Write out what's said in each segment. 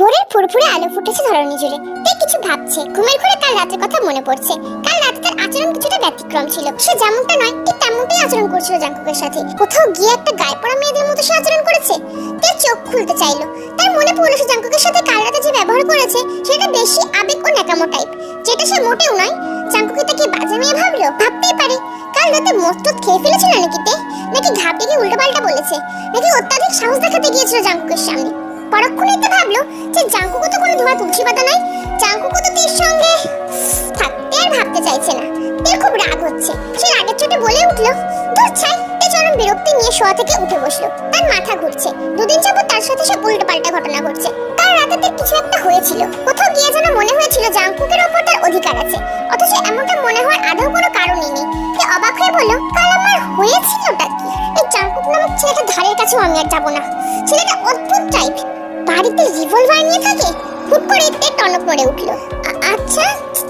ভোরের ফুরফুরে আলো ফুটেছে ধরণী জুড়ে। তে কিছু ভাবছে, ঘুমের ঘরে কাল রাতের কথা মনে পড়ছে। কাল রাতে তার আচরণ কিছুটা ব্যতিক্রম ছিল। সে যেমনটা নয়, ঠিক তেমনটাই আচরণ করছিল জাঙ্কুকের সাথে। কোথাও গিয়ে একটা গায়ে পড়া মেয়েদের মতো সে আচরণ করেছে? তে চোখ খুলতে চাইলো। তার মনে পড়ল সে জাঙ্কুকের সাথে কাল রাতে যে ব্যবহার করেছে, সেটা বেশি আবেগ ও ন্যাকামো টাইপ যেটা সে মোটেও নয়। জাঙ্কুকে তাকে বাজে মেয়ে ভাবলো? ভাবতেই পারে। কাল রাতে মস্তত খেয়ে ফেলেছিল নাকি তে? নাকি গিয়ে উল্টোপাল্টা বলেছে? নাকি অত্যাধিক সাহস দেখাতে গিয়েছিল জাঙ্কুকের সামনে? পরক্ষণেই তো ভাবলো যে জাঙ্কুকো তো কোনো ধোয়া তুলসী পাতা নাই। জাঙ্কুকো তো তীর সঙ্গে থাকতে আর ভাবতে চাইছে না। তীর খুব রাগ হচ্ছে। সে রাগের চোটে বলে উঠল দূর ছাই তে চরম বিরক্তি নিয়ে শোয়া থেকে উঠে বসল। তার মাথা ঘুরছে। দুদিন যাবত তার সাথে সব উল্টো পাল্টা ঘটনা ঘটছে। তার রাতে তার কিছু একটা হয়েছিল। কোথাও গিয়ে যেন মনে হয়েছিল জাঙ্কুকের ওপর তার অধিকার আছে। অথচ এমনটা মনে হওয়ার আদৌ কোনো কারণই নেই। সে অবাক হয়ে বলল, কাল আমার হয়েছিলটা কি? এই জাঙ্কুক নামক ছেলেটা ধারের কাছেও আমি আর যাব না। ছেলেটা অদ্ভুত টাইপ বাড়িতে রিভলভার নিয়ে থাকে? হুট করে এতে টনক নড়ে উঠল। আচ্ছা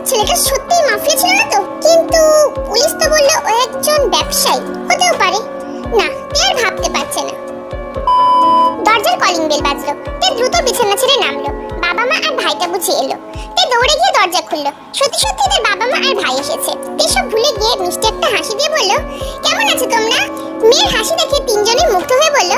ছেলেটা সত্যিই মাফিয়া ছিল না তো? কিন্তু পুলিশ তো বলল ও একজন ব্যবসায়ী, হতেও পারে। না তে আর ভাবতে পারছে না। দরজার কলিং বেল বাজলো। তে দ্রুত বিছানা ছেড়ে নামলো। বাবা মা আর ভাইটা বুঝে এলো। তে দৌড়ে গিয়ে দরজা খুললো। সত্যি সত্যি তার বাবা মা আর ভাই এসেছে। তে সব ভুলে গিয়ে মিষ্টি একটা হাসি দিয়ে বলল, কেমন আছো তোমরা? মেয়ের হাসি দেখে তিনজনেই মুগ্ধ হয়ে বলল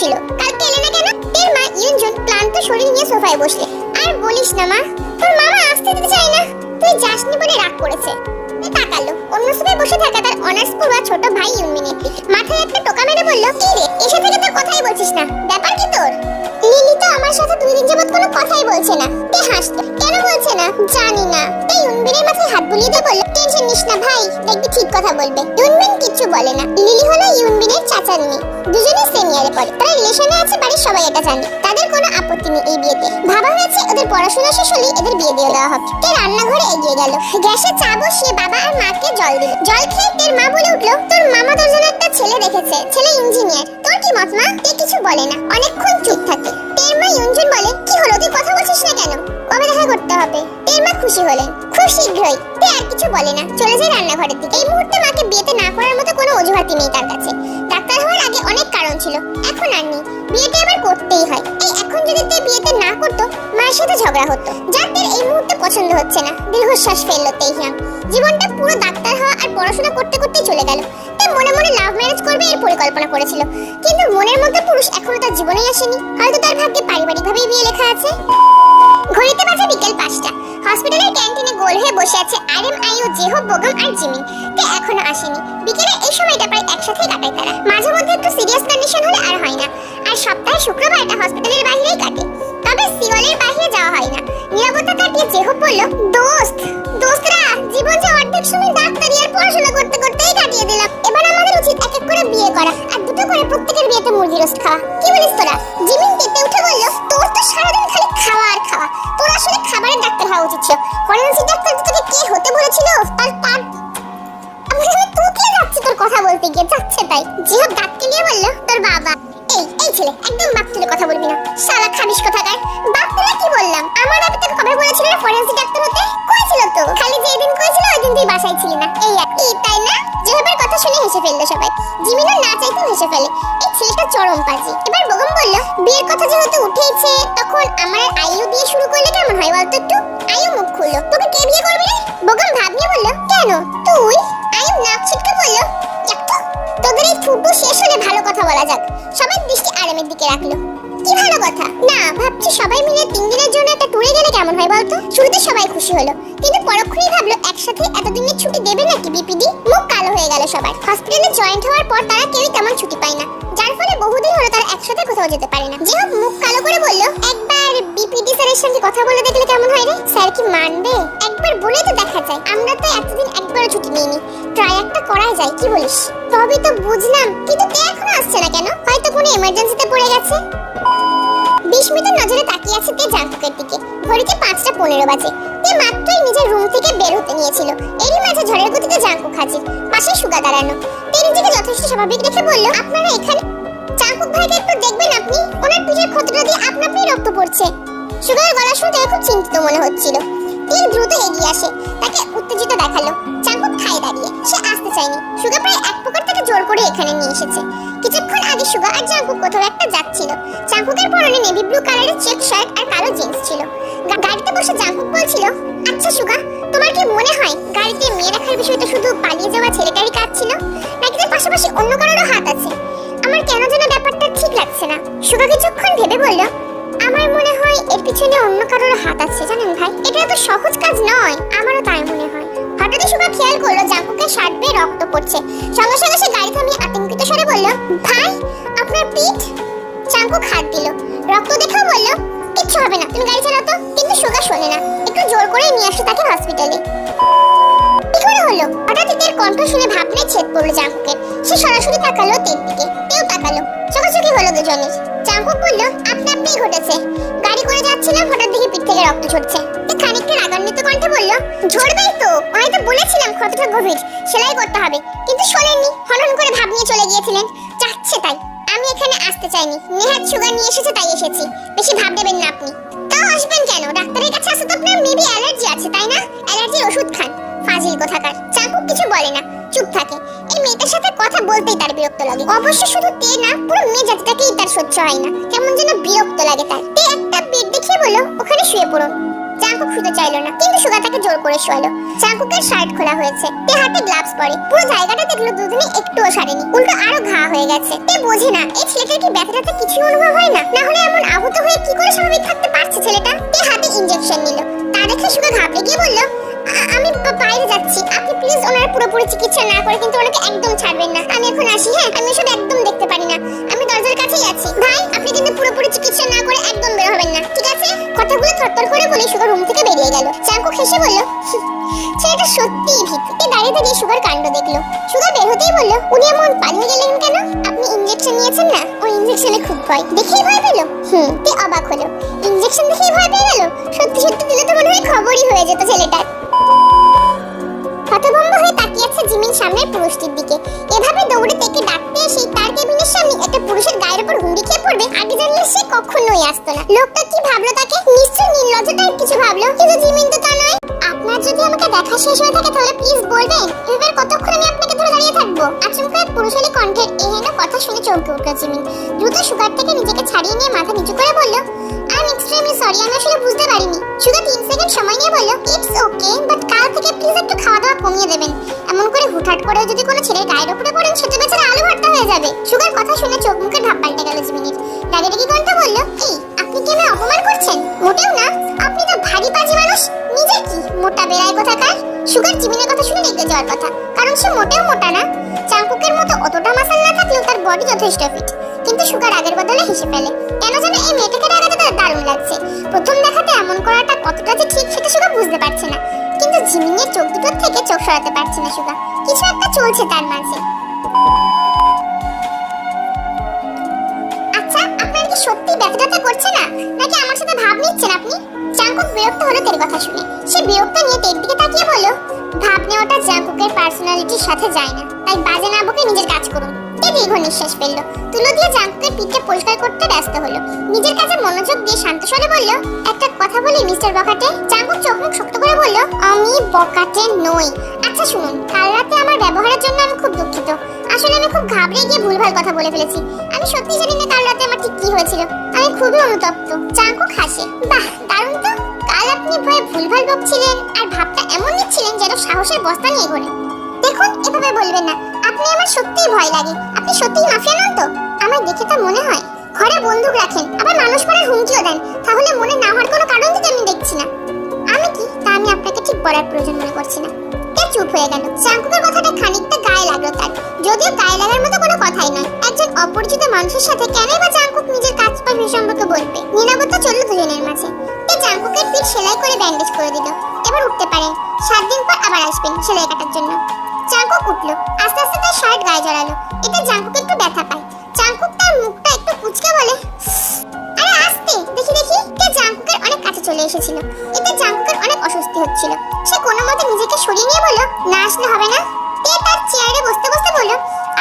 ছিল। কালকে এলে না কেন? তের মা ইউনজুন ক্লান্ত শরীর নিয়ে সোফায় বসলে। আর বলিস না মা, তোর মামা আসতে দিতে চায় না। তুই যাসনি বলে রাগ করেছে। তে তাকালো। অন্য সোফায় বসে থাকা তার অনার্স পড়ুয়া ছোট ভাই ইউনমিনের দিকে। মাথায় একটা টোকা মেরে বলল, কি রে, এসে থেকে তোর কথাই বলছিস না। ব্যাপার কি তোর? লিলি তো আমার সাথে দুই দিন যাবত কোনো কথাই বলছে না। তে হাসলো কেন বলছে না? জানি না। তে ইউনবিনের মাথায় হাত বুলিয়ে দিয়ে বলল, টেনশন নিস না ভাই, দেখবি ঠিক কথা বলবে। ইউনবিন কিচ্ছু বলে না। লিলি হলো মেয়ে দুজনে সিনিয়রে পড়ে। তারা রিলেশনে আছে, বাড়ির সবাই এটা জানে। তাদের কোনো আপত্তি নেই এই বিয়েতে। ভাবা হয়েছে ওদের পড়াশোনা শেষ হলেই এদের বিয়ে দিয়ে দেওয়া হবে। তে রান্নাঘরে এগিয়ে গেল। গ্যাসে চা বসিয়ে বাবা আর মাকে জল দিল। জল খেয়ে তের মা বলে উঠল, তোর মামা তোর একটা ছেলে দেখেছে, ছেলে ইঞ্জিনিয়ার তোর কি মত মা? তে কিছু বলে না। অনেকক্ষণ চুপ থাকে। তের মা বলে, কি হলো? তুই কথা বলছিস না কেন? কবে দেখা করতে হবে? মা খুশি হলেন খুব শীঘ্রই। তে আর কিছু বলে না। চলে যায় রান্নাঘরের দিকে। এই মুহূর্তে মাকে বিয়েতে না করার মতো কোনো অজুহাতই নেই তার কাছে। ডাক্তার হওয়ার আগে অনেক কারণ ছিল। এখন আর নেই। বিয়েটা এবার করতেই হয়। এই এখন যদি তে বিয়েতে না করতো, মায়ের সাথে ঝগড়া হতো। যার তের এই মুহূর্তে পছন্দ হচ্ছে না, দীর্ঘশ্বাস ফেলল তেহিয়াম জীবনটা পুরো ডাক্তার হওয়া আর পড়াশোনা করতে করতেই চলে গেল। মনে মনে লাভ ম্যারেজ করবে এর পরিকল্পনা করেছিল। কিন্তু মনের মধ্যে পুরুষ এখনও তার জীবনে আসেনি। হয়তো তার ভাগ্যে পারিবারিকভাবেই বিয়ে লেখা আছে। ঘড়িতে বাজে বিকেল পাঁচটা। হসপিটালের ক্যান্টিনে গোল হয়ে বসে আছে আরএম আইও জেহো বোগম আর জিমিন তে এখনও আসেনি? বিকেলে এই সময়টা প্রায় একসাথে কাটায় তারা। মাঝে মধ্যে একটু সিরিয়াস যাচ্ছে তাই। জিহাব ডাকতে নিয়ে বলল, তোর বাবা এই এই ছেলে, একদম বাপ তুলে কথা বলবি না। শালা খাবিস কোথাকার। বাপ তুলে কি বললাম? আমার বাবা তোকে কবে বলেছিল ফরেন্সিক ডাক্তার হতে? কইছিল তো। খালি যে দিন কইছিল ওই দিন তুই বাসায় ছিলি না। এই আর কি, তাই না? জিহাবের কথা শুনে হেসে ফেলল সবাই। জিমিনও না চাইতেও হেসে ফেলে। এই ছেলেটা চরম পাজি। এবার বেগম বলল, বিয়ের কথা যেহেতু উঠেইছে, তখন আমার আইও দিয়ে শুরু করলে কেমন হয় বলতো একটু? আইও মুখ খুললো। তোকে কে বিয়ে করবে বেগম ভাব নিয়ে বলল, কেন? তুই? বলা যাক। সবাই দৃষ্টি আরামের দিকে রাখল। কি ভালো কথা। না, ভাবছি সবাই মিলে তিন দিনের জন্য একটা ট্যুরে গেলে কেমন হয় বলতো? শুরুতে সবাই খুশি হলো। কিন্তু পরক্ষণেই ভাবলো, একসাথে এতদিনের ছুটি দেবে নাকি বিপিডি মুখ কালো হয়ে গেল সবার। হসপিটালে জয়েন্ট হওয়ার পর তারা কেউই তেমন ছুটি পায় না। যার ফলে বহুদিন হলো তারা একসাথে কোথাও যেতে পারে না। যেহেতু মুখ কালো করে বলল, একবার বিপিডি স্যারের সঙ্গে কথা বলে দেখলে কেমন হয় রে? স্যার কি মানবে? একবার বলেই তো দেখা যায়। আমরা তো এতদিন একবারও ছুটি নিইনি। ট্রাই একটা করাই যায়, কি বলিস? তবে তো বুঝলাম, কিন্তু তে এখনও আসছে না কেন? হয়তো কোনো এমার্জেন্সিতে পড়ে গেছে। বিশ নজরে তাকিয়ে আছে তে জাঙ্কুকের দিকে। ঘড়িতে পাঁচটা পনেরো বাজে। তে মাত্রই নিজের রুম থেকে বের হতে নিয়েছিল। এরই মাঝে ঝড়ের গতিতে জাঙ্কুক হাজির। পাশে সুগা দাঁড়ানো। তে নিজেকে যথেষ্ট স্বাভাবিক রেখে বলল, আপনারা এখানে জাঙ্কুক ভাইকে একটু দেখবেন আপনি? ওনার পিঠের ক্ষতটা দিয়ে আপনা আপনি রক্ত পড়ছে। সুগার গলা শুনতে খুব চিন্তিত মনে হচ্ছিল। তে দ্রুত এগিয়ে আসে, তাকে উত্তেজিত দেখাল। জাঙ্কুক ঠায় দাঁড়িয়ে, সে আসতে চায়নি। সুগা প্রায় এক প্রকার তাকে জোর করে এখানে নিয়ে এসেছে। কিছুক্ষণ আগে সুগা আর জাঙ্কুক কোথাও একটা যাচ্ছিল। জাঙ্কুকের পরনে নেভি ব্লু কালারের চেক শার্ট আর কালো জিন্স ছিল। গাড়িতে বসে জাঙ্কুক বলছিল আচ্ছা সুগা, তোমার কি মনে হয় গাড়িতে মেয়ে রাখার বিষয়টা শুধু পালিয়ে যাওয়া ছেলেটারই কাজ ছিল, নাকি তার পাশাপাশি অন্য কারোরও হাত আছে? আমার কেন যেন ব্যাপারটা ঠিক লাগছে না। সুগা কিছুক্ষণ ভেবে বলল, আমার মনে হয় এর পিছনে অন্য কারোর হাত আছে জানেন ভাই? এটা এত সহজ কাজ নয়, আমারও তাই মনে হয়। হঠাৎই সুগা খেয়াল করল জাঙ্কুকের শার্ট বেয়ে রক্ত পড়ছে। সঙ্গে সঙ্গে সে গাড়ি থামিয়ে আতঙ্কিত স্বরে বলল, ভাই, আপনার পিঠ? চাঙ্কুক হাত দিল। রক্ত দেখেও বলল, কিচ্ছু হবে না, তুমি গাড়ি চালাও তো। কিন্তু সুগা শোনে না, একটু জোর করে নিয়ে আসো তাকে হসপিটালে। কি করে হলো? হঠাৎ তের কণ্ঠ শুনে ভাবনায় ছেদ পড়ল জাঙ্কুকের সে সরাসরি তাকালো তের দিকে তেও তাকালো চোখাচোখি হলো দুজনের। জাঙ্কুক বলল, আপনা আপনিই ঘটেছে। গাড়ি করে যাচ্ছিলাম হঠাৎ দেখি পিঠ থেকে রক্ত ঝরছে। খানিকটা রাগান্বিত কণ্ঠে বলল, ঝরবেই তো, আমি তো বলেছিলাম ক্ষতটা গভীর, সেলাই করতে হবে। কিন্তু শোনেননি হনন করে ভাব নিয়ে চলে গিয়েছিলেন। যাচ্ছে তাই। আমি এখানে আসতে চাইনি, নেহাত সুগার নিয়ে এসেছে তাই এসেছি। বেশি ভাব দেবেন না আপনি। তাও আসবেন কেন? ডাক্তারের কাছে আসতে তো আপনার মেবি অ্যালার্জি আছে, তাই না? অ্যালার্জির ওষুধ খান। ফাজিল কোথাকার। চাকুক কিছু বলে না। চুপ থাকে। এই মেয়েটার সাথে কথা বলতেই তার বিরক্ত লাগে। অবশ্য শুধু তে না, পুরো মেয়ে জাতিটাকেই তার সহ্য হয় না। কেমন যেন বিরক্ত লাগে তার। তে একটা বেড দেখিয়ে বলল, ওখানে শুয়ে পড়ুন। চাঙ্কুক শুতে চাইলো না, কিন্তু সুগা জোর করে শোয়ালো। চাঙ্কুকের শার্ট খোলা হয়েছে। তে হাতে গ্লাভস পরে। পুরো জায়গাটা দেখল দুজনে একটুও সারেনি। উল্টো আরও ঘা হয়ে গেছে। তে বোঝে না, এই ছেলেটার কি ব্যথাটাতে কিছু অনুভব হয় না? না হলে এমন আহত হয়ে কি করে স্বাভাবিক থাকতে পারছে ছেলেটা? তে হাতে ইনজেকশন নিল। তা দেখে সুগা ঘাবড়ে গিয়ে বলল আমি বাইরে যাচ্ছি। আপনি ওনার পুরোপুরি চিকিৎসা না করে কিন্তু ওনাকে একদম ছাড়বেন না। আমি এখন আসি হ্যাঁ? আমি এসব একদম দেখতে পারি না। আমি দরজার কাছেই আছি। ভাই, আপনি কিন্তু পুরোপুরি চিকিৎসা না করে একদম বের হবেন না, ঠিক আছে? কথাগুলো থরথর করে বলে সুগার রুম থেকে বেরিয়ে গেল। চাঙ্কু হেসে বলল ছেলেটা সত্যিই ভিত্তিতে দাঁড়িয়ে দাঁড়িয়ে সুগার কাণ্ড দেখল। সুগার বের হতেই বলল, উনি এমন পালিয়ে গেলেন কেন? আপনি ইনজেকশন নিয়েছেন না? ওই ইনজেকশনে খুব ভয়। দেখেই ভয় পেল? হুম, তে অবাক হলো। ইনজেকশন দেখেই ভয় পেয়ে গেল? সত্যি সত্যি দিলে তো মনে হয় খবরই হয়ে যেত ছেলেটার লোকটা কি ভাবলো তাকে? নিশ্চয়ই নির্লজ্জ টাইপ কিছু ভাবলো। কিন্তু জিমিন তো তা নয়। আপনার যদি আমাকে দেখা শেষ হয়ে থাকে তাহলে প্লিজ বলবেন। এবার কতক্ষণ আমি আপনাকে ধরে দাঁড়িয়ে থাকব? আচমকা এক পুরুষালী কণ্ঠের এহেন কথা শুনে চমকে উঠল জিমিন। দ্রুত সুগার থেকে নিজেকে ছাড়িয়ে নিয়ে মাথা নিচু করে বলল আই এম এক্সট্রিমলি সরি আমি আসলে বুঝতে পারিনি। সুগার তিন সেকেন্ড সময় নিয়ে বলল ইটস ওকে বাট কাল থেকে প্লিজ একটু খাওয়া দাওয়া কমিয়ে দেবেন। এমন করে হুটহাট করে যদি কোনো ছেলের গায়ের উপরে পড়েন সেটা বেচারা আলু ভর্তা হয়ে যাবে। সুগার কথা শুনে চোখ মুখে ঢাপ পাল্টে গেল জিমিনির। রাগে রেগে কণ্ঠ বলল, এই আপনি কি অপমান করছেন? মোটেও না। আপনি তো ভারী পাজি মানুষ। নিজে কি? মোটা বেড়ায় কোথাকার? সুগার জিমিনের কথা শুনে রেগে যাওয়ার কথা। কারণ সে মোটেও মোটা না। চাঙ্কুকের মতো অতটা মাসাল না থাকলেও তার বডি যথেষ্ট ফিট কিন্তু সুগার আগের বদলে হেসে ফেলে। কেন যেন এই মেয়েটাকে রাগাতে তার দারুণ লাগছে। প্রথম দেখাতে এমন করাটা কতটা যে ঠিক সেটা সুগা বুঝতে পারছে না। কিন্তু জিমিনের চোখ দুটোর থেকে চোখ সরাতে পারছে না সুগা। কিছু একটা চলছে তার মাঝে। আচ্ছা আপনার কি সত্যি ব্যথাটা করছে না নাকি আমার সাথে ভাব নিচ্ছেন আপনি? জাঙ্কুক বিরক্ত হলো তের কথা শুনে। সে বিরক্ত নিয়ে তের দিকে তাকিয়ে বলল, ভাব নেওয়াটা জাঙ্কুকের পার্সোনালিটির সাথে যায় না। তাই বাজে না বকে নিজের কাজ করুন। তে দীর্ঘ নিঃশ্বাস ফেলল। তুলো দিয়ে জাঙ্কুকের পিঠটা পরিষ্কার করতে ব্যস্ত হলো। নিজের কাছে মনোযোগ দিয়ে শান্ত স্বরে বলল, একটা কথা বলি, মিস্টার বকাটে জাঙ্কুক চোখ মুখ শক্ত করে বলল, আমি বকাটে নই। আচ্ছা শুনুন, কাল রাতে আমার ব্যবহারের জন্য আমি খুব দুঃখিত। আসলে আমি খুব ঘাবড়ে গিয়ে ভুলভাল কথা বলে ফেলেছি। আমি সত্যি জানি না কাল রাতে আমার ঠিক কি হয়েছিল। আমি খুবই অনুতপ্ত। চাঙ্কুক হাসে বাহ, দারুণ তো। কাল আপনি ভয়ে ভুলভাল বকছিলেন আর ভাবটা এমন নিচ্ছিলেন যেন সাহসের বস্তা নিয়ে ঘোরেন দেখুন, এভাবে বলবেন না। আপনি আমার সত্যিই ভয় লাগে। আপনি সত্যিই মাফিয়া নন তো? আমার দেখে তা মনে হয়। ঘরে বন্দুক রাখেন, আবার মানুষ মারার হুমকিও দেন। তাহলে মনে না হওয়ার কোনো কারণ তো আমি দেখছি না। আমি কি? তা আমি আপনাকে ঠিক বলার প্রয়োজন মনে করছি না। চুপ হয়ে গেল। চাঙ্কুকের কথাটা খানিকটা গায়ে লাগল তার। যদিও গায়ে লাগার মতো কোনো কথাই নয়। একজন অপরিচিত মানুষের সাথে কেনই বা চাঙ্কুক নিজের কাজ পাশ সম্পর্কে বলবে? নিরাপত্তা চলল দুজনের মাঝে। তে চাঙ্কুকের পিঠ সেলাই করে ব্যান্ডেজ করে দিল। এবার উঠতে পারেন। সাত দিন পর আবার আসবেন সেলাই কাটার জন্য। চাঙ্কুক উঠল। আস্তে আস্তে তার শার্ট গায়ে জড়ালো। এতে চাঙ্কুক একটু ব্যথা পায়। চাঙ্কুক তার মুখটা একটু কুচকে বলে, আরে আস্তে, দেখি দেখি। তে জাঙ্কুকের অনেক কাছে চলে এসেছিল। এতে জাঙ্কুকের অনেক অস্বস্তি হচ্ছিল। সে কোনো মতে নিজেকে সরিয়ে নিয়ে বলল, না আসলে হবে না। তে তার চেয়ারে বসতে বসতে বলল,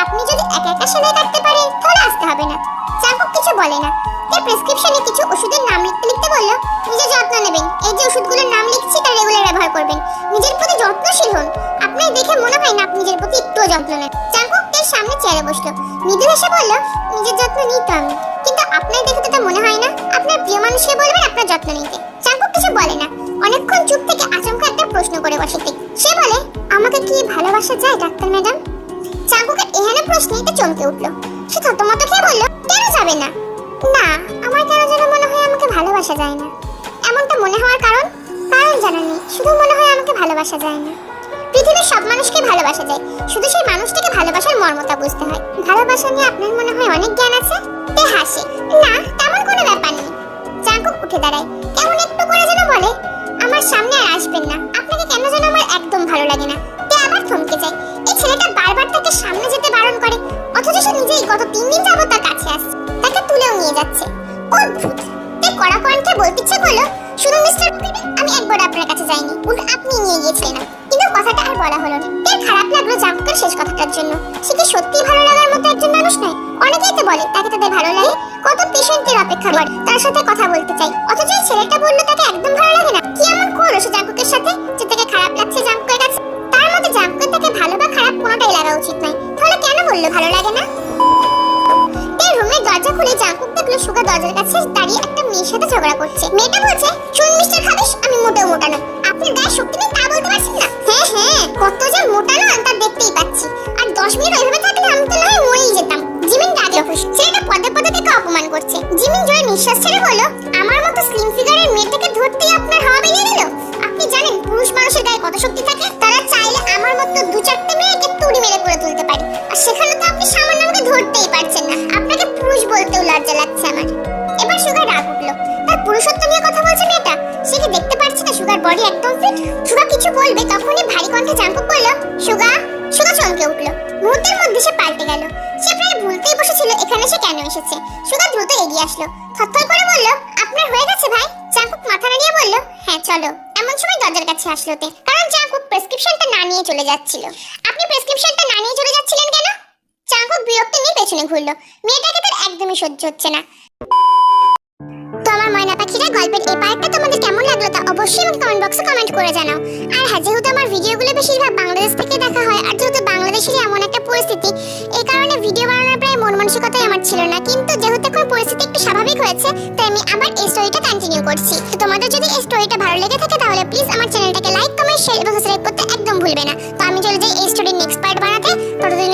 আপনি যদি একা একা সেলাই কাটতে পারেন, তাহলে আসতে হবে না। জাঙ্কুক কিছু বলে না। তে প্রেসক্রিপশনে কিছু ওষুধের নাম লিখতে লিখতে বলল নিজের যত্ন নেবেন। এই যে ওষুধগুলোর নাম লিখছি, তা রেগুলার ব্যবহার করবেন। নিজের প্রতি যত্নশীল হন। আপনার দেখে মনে হয় না আপনি নিজের প্রতি একটুও যত্ন নেন। জাঙ্কুক তের সামনে চেয়ারে বসল। মৃদু হেসে বলল, নিজের যত্ন তো কিন্তু আপনার দেখে তো তা মনে হয় না। আপনার প্রিয় মানুষকে বলবেন আপনার যত্ন নিতে। জাঙ্কুক কিছু বলে না। অনেকক্ষণ চুপ থেকে আচমকা একটা প্রশ্ন করে বসে। সে বলে, আমাকে কি ভালোবাসা যায় ডাক্তার ম্যাডাম? চাকুকের এহেন প্রশ্নে এটা চমকে উঠল। সে থতমত খেয়ে বলল, কেন যাবে না? না, আমার কেন যেন মনে হয় আমাকে ভালোবাসা যায় না? এমনটা মনে হওয়ার কারণ? কারণ জানা নেই। শুধু মনে হয় আমাকে ভালোবাসা যায় না। পৃথিবীর সব মানুষকে ভালোবাসা যায়। শুধু সেই মানুষটাকে ভালোবাসার মর্মতা বুঝতে হয়। ভালোবাসা নিয়ে আপনার মনে হয় অনেক জ্ঞান আছে? তে হাসে। না, তেমন কোনো ব্যাপার নেই। চাকুক উঠে দাঁড়ায়। কেমন একটু করে যেন বলে। আমার সামনে আর আসবেন না। আপনাকে কেন যেন আমার একদম ভালো লাগে না? তে আবার থমকে যায়। এই ছেলেটা বারবার তাকে সামনে যেতে বারণ করে। অথচ সে নিজেই গত তিন দিন যাবত তার কাছে আসছে। তাকে তুলেও নিয়ে যাচ্ছে। অদ্ভুত। কড়া কণ্ঠে বলতে ইচ্ছে করল শুধু মিস্টার মুখার্জি আমি একবার আপনার কাছে যাইনি। উল্টো আপনি নিয়ে গিয়েছিলেন। কিন্তু কথাটা আর বলা হলো না। তের খারাপ লাগল জাঙ্কুকের শেষ কথাটার জন্য। সে কি সত্যি ভালো লাগার মতো একজন মানুষ নয়? অনেকেই তো বলে, তাকে তাদের ভালো লাগে। কত পেশেন্টের অপেক্ষা করে, তার সাথে কথা বলতে চাই। অথচ ছেলেটা বলল তাকে একদম ভালো লাগে না। কি এমন করল সে জাঙ্কুকের সাথে, যে তাকে খারাপ লাগছে জাঙ্কুকের দরজার কাছে দাঁড়িয়ে একটা মেয়ের সাথে ঝগড়া করছে। মেয়েটা বলছে শুন মিস্টার খাবিস, আমি মোটেও মোটা না আপনার গায়ে শক্তি নেই তা বলতে পারছেন না? হ্যাঁ হ্যাঁ কত যে মোটা না তা দেখতেই পাচ্ছি। আর দশ মিনিট ওইভাবে থাকলে আমি তো নয়, মরেই যেতাম। জিমিন ডাকলো ছেলেটা পদে পদে থেকে অপমান করছে। জিমিন জয় নিঃশ্বাস ছেড়ে বলল, আমার সে পাল্টে গেল। সে প্রায় ভুলতেই বসেছিল, এখানে সে কেন এসেছে? সুগা দ্রুত এগিয়ে আসলো। থরথর করে বলল, আপনার হয়ে গেছে ভাই? জাঙ্কুক মাথা নাড়িয়ে বলল হ্যাঁ চলো। এমন সময় দরজার কাছে আসলো তে, কারণ জাঙ্কুক প্রেসক্রিপশনটা না নিয়ে চলে যাচ্ছিল। আপনি প্রেসক্রিপশনটা না নিয়ে চলে যাচ্ছিলেন কেন? চাঙ্কুক বিরক্তি নিয়ে পেছনে ঘুরলো। মেয়েটাকে তার একদমই সহ্য হচ্ছে না। তো আমার ময়না পাখিরা, গল্পের এই পার্টটা তোমাদের কেমন লাগল তা অবশ্যই আমাকে কমেন্ট বক্সে কমেন্ট করে জানাও। আর হ্যাঁ যেহেতু আমার ভিডিওগুলো বেশিরভাগ বাংলাদেশ থেকে দেখা হয়, আর যেহেতু বাংলাদেশের এমন একটা পরিস্থিতি। এই কারণে ভিডিও বানানোর প্রায় মন মানসিকতাই আমার ছিল না। কিন্তু যেহেতু এখন পরিস্থিতি একটু স্বাভাবিক হয়েছে, তাই আমি আবার এই স্টোরিটা কন্টিনিউ করছি। তো তোমাদের যদি এই স্টোরিটা ভালো লেগে থাকে, তাহলে প্লিজ আমার চ্যানেলটাকে লাইক কমেন্ট শেয়ার এবং সাবস্ক্রাইব করতে একদম ভুলবে না। তো আমি চলে যাই এই স্টোরির নেক্সট পার্ট বানাতে। ততদিন